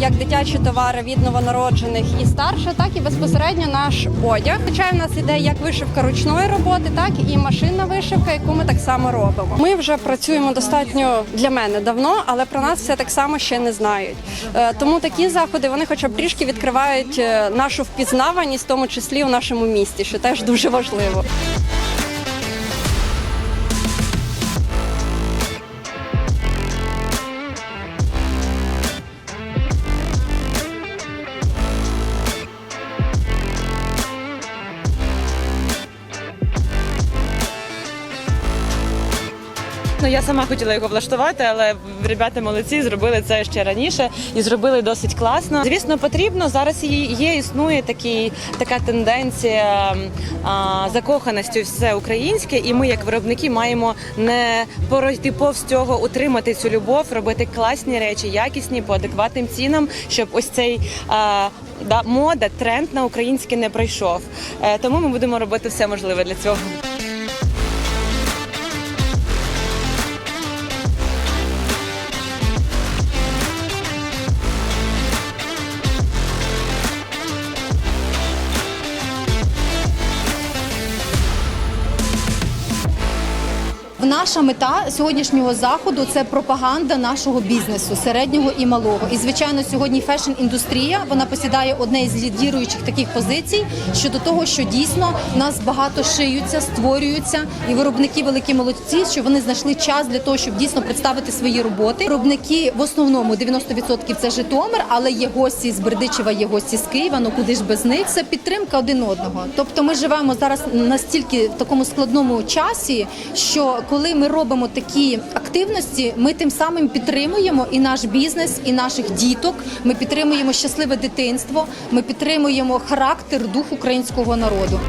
як дитячі товари від новонароджених і старше, так і безпосередньо наш одяг. Звичайно, у нас іде як вишивка ручної роботи, так і машинна вишивка, яку ми так само робимо. Ми вже працюємо достатньо для мене давно, але про нас все так само ще не знають. Е, Тому такі заходи вони, хоча б трішки відкривають е, нашу впізнаваність, в тому числі у нашому місті, що теж дуже важливо. Ну, я сама хотіла його влаштувати, але ребята молодці, зробили це ще раніше і зробили досить класно. Звісно, потрібно зараз є, існує такий, така тенденція а, закоханості в все українське, і ми, як виробники, маємо не пройти повз цього, утримати цю любов, робити класні речі, якісні по адекватним цінам, щоб ось цей. А, Да, мода, тренд на українське не пройшов. Е, тому ми будемо робити все можливе для цього. Наша мета сьогоднішнього заходу це пропаганда нашого бізнесу, середнього і малого. І звичайно, сьогодні фешн-індустрія вона посідає одне із лідіруючих таких позицій щодо того, що дійсно нас багато шиються, створюються, і виробники великі молодці, що вони знайшли час для того, щоб дійсно представити свої роботи. Виробники в основному 90% це Житомир, але є гості з Бердичева, є гості з Києва. Ну куди ж без них? Це підтримка один одного. Тобто, ми живемо зараз настільки в такому складному часі, що коли ми робимо такі активності, ми тим самим підтримуємо і наш бізнес, і наших діток. Ми підтримуємо щасливе дитинство. Ми підтримуємо характер, дух українського народу.